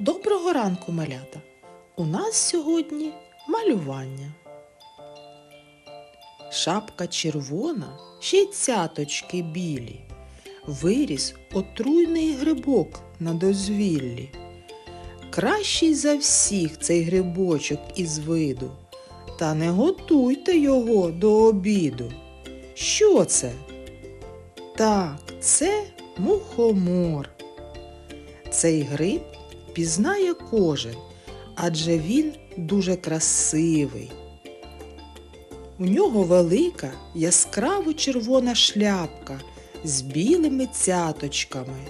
Доброго ранку, малята! У нас сьогодні малювання. Шапка червона, ще й цяточки білі. Виріс отруйний грибок на дозвіллі. Кращий за всіх цей грибочок із виду. Та не готуйте його до обіду. Що це? Так, це мухомор. Цей гриб пізнає кожен, адже він дуже красивий. У нього велика яскраво червона шляпка з білими цяточками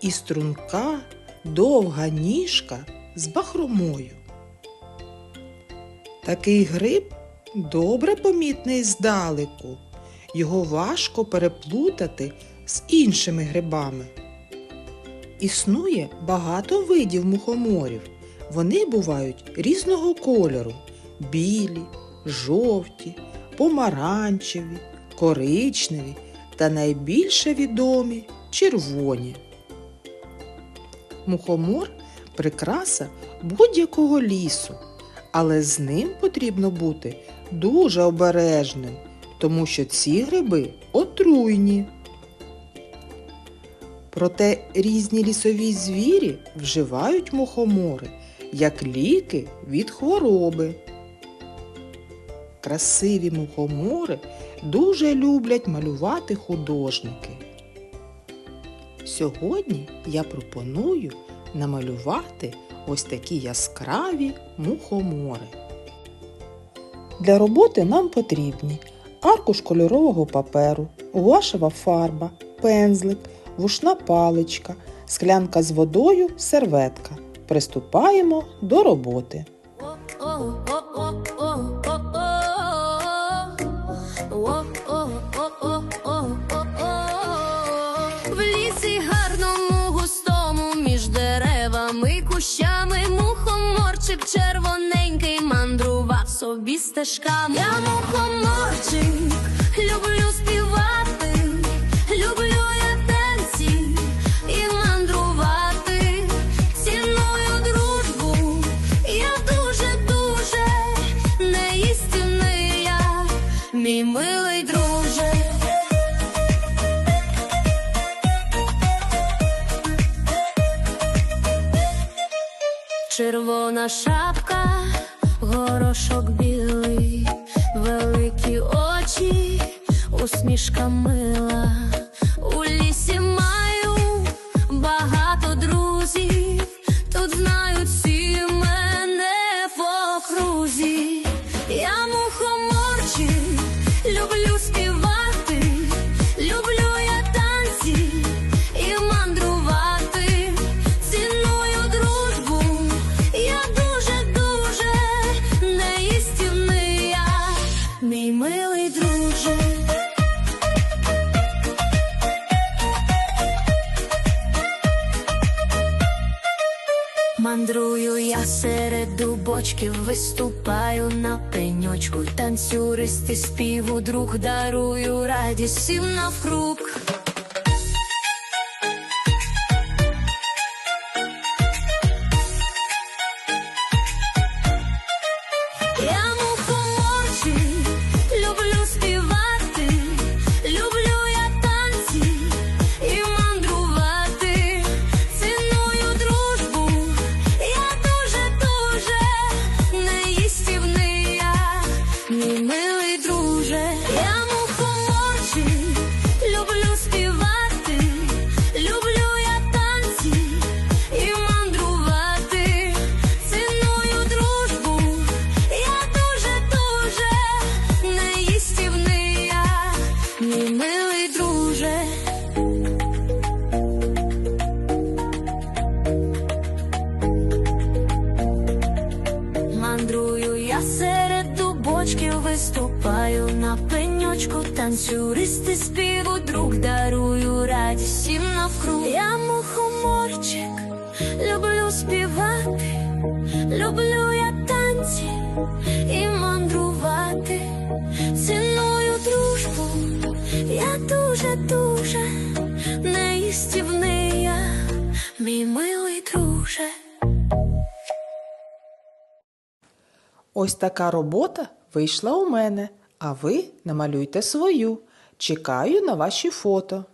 і струнка довга ніжка з бахромою. Такий гриб добре помітний здалеку. Його важко переплутати з іншими грибами. Існує багато видів мухоморів. Вони бувають різного кольору: білі, жовті, помаранчеві, коричневі та найбільше відомі червоні. Мухомор прикраса будь-якого лісу, але з ним потрібно бути дуже обережним, тому що ці гриби отруйні. Проте різні лісові звірі вживають мухомори як ліки від хвороби. Красиві мухомори дуже люблять малювати художники. Сьогодні я пропоную намалювати ось такі яскраві мухомори. Для роботи нам потрібні аркуш кольорового паперу, гуашева фарба, пензлик, вушна паличка, склянка з водою, серветка. Приступаємо до роботи. В лісі гарному густому між деревами, кущами, мухоморчик червоненький мандрував собі стежками. Я мухоморчик, люблю співати, мій милий друже. Червона шапка, горошок білий, великі очі, усмішка мила. Люблю співати, люблю я танці і мандрувати. Ціную дружбу, я дуже дуже неїстівний я, мій милий друже. Мандрую я серед дубочків, виступаю на пеньочку, танцюристи співу, друг дарую радість всім навкруг. Милий друже. Мандрую я серед дубочків, виступаю на пеньочку, танцюристи співу, друг дарую радість всім навкруг. Я мухоморчик, люблю співати, люблю я танці і Я дуже, дуже неїстівний я, мій милий друже. Ось така робота вийшла у мене, а ви намалюйте свою. Чекаю на ваші фото.